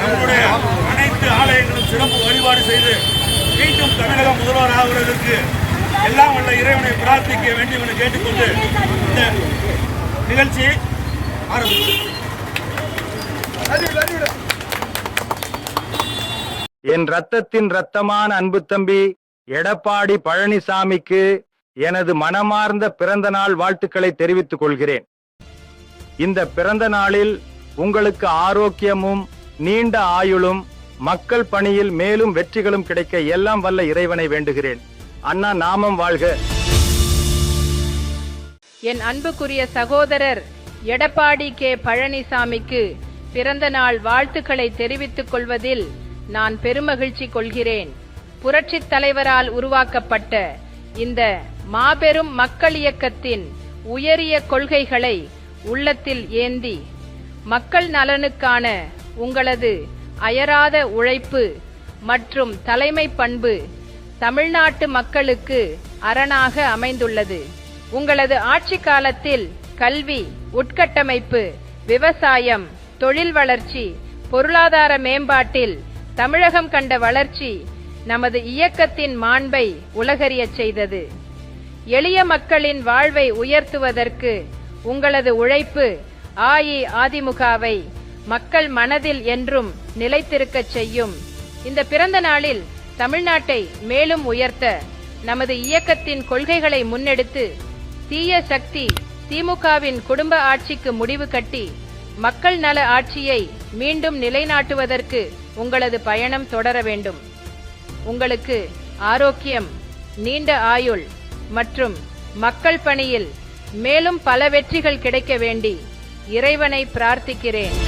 நம்முடைய அனைத்து ஆலயங்களும் சிறப்பு வழிபாடு செய்து மீண்டும் தமிழக முதல்வர் ஆகுவதற்கு எல்லாம் உள்ள இறைவனை பிரார்த்திக்க வேண்டும் என கேட்டுக்கொண்டு இந்த நிகழ்ச்சியை ஆரம்பிக்கிறேன் என் ரத்தத்தின் ரத்தமான அன்பு தம்பி எடப்பாடி பழனிசாமிக்கு எனது மனமார்ந்த பிறந்த நாள் வாழ்த்துக்களை தெரிவித்துக் கொள்கிறேன். இந்த பிறந்த நாளில் உங்களுக்கு ஆரோக்கியமும் நீண்ட ஆயுளும் மக்கள் பணியில் மேலும் வெற்றிகளும் கிடைக்க எல்லாம் வல்ல இறைவனை வேண்டுகிறேன். அண்ணா நாமம் வாழ்க. என் அன்புக்குரிய சகோதரர் எடப்பாடி கே. பழனிசாமிக்கு பிறந்த நாள் வாழ்த்துக்களை தெரிவித்துக் கொள்வதில் நான் பெருமகிழ்ச்சி கொள்கிறேன். புரட்சித் தலைவரால் உருவாக்கப்பட்ட இந்த மாபெரும் மக்கள் இயக்கத்தின் உயரிய கொள்கைகளை உள்ளத்தில் ஏந்தி மக்கள் நலனுக்கான உங்களது அயராத உழைப்பு மற்றும் தலைமை பண்பு தமிழ்நாட்டு மக்களுக்கு அரணாக அமைந்துள்ளது. உங்களது ஆட்சி காலத்தில் கல்வி உட்கட்டமைப்பு விவசாயம் தொழில் வளர்ச்சி பொருளாதார மேம்பாட்டில் தமிழகம் கண்ட வளர்ச்சி நமது இயக்கத்தின் மாண்பை உலகறியச் செய்தது. எளிய மக்களின் வாழ்வை உயர்த்துவதற்கு உங்களது உழைப்பு அஇஅதிமுகவை மக்கள் மனதில் என்றும் நிலைத்திருக்கச் செய்யும். இந்த பிறந்த நாளில் தமிழ்நாட்டை மேலும் உயர்த்த நமது இயக்கத்தின் கொள்கைகளை முன்னெடுத்து தீய சக்தி திமுகவின் குடும்ப ஆட்சிக்கு முடிவு கட்டி மக்கள் நல ஆட்சியை மீண்டும் நிலைநாட்டுவதற்கு உங்களது பயணம் தொடர வேண்டும். உங்களுக்கு ஆரோக்கியம் நீண்ட ஆயுள் மற்றும் மக்கள் பணியில் மேலும் பல வெற்றிகள் கிடைக்க வேண்டி இறைவனை பிரார்த்திக்கிறேன்.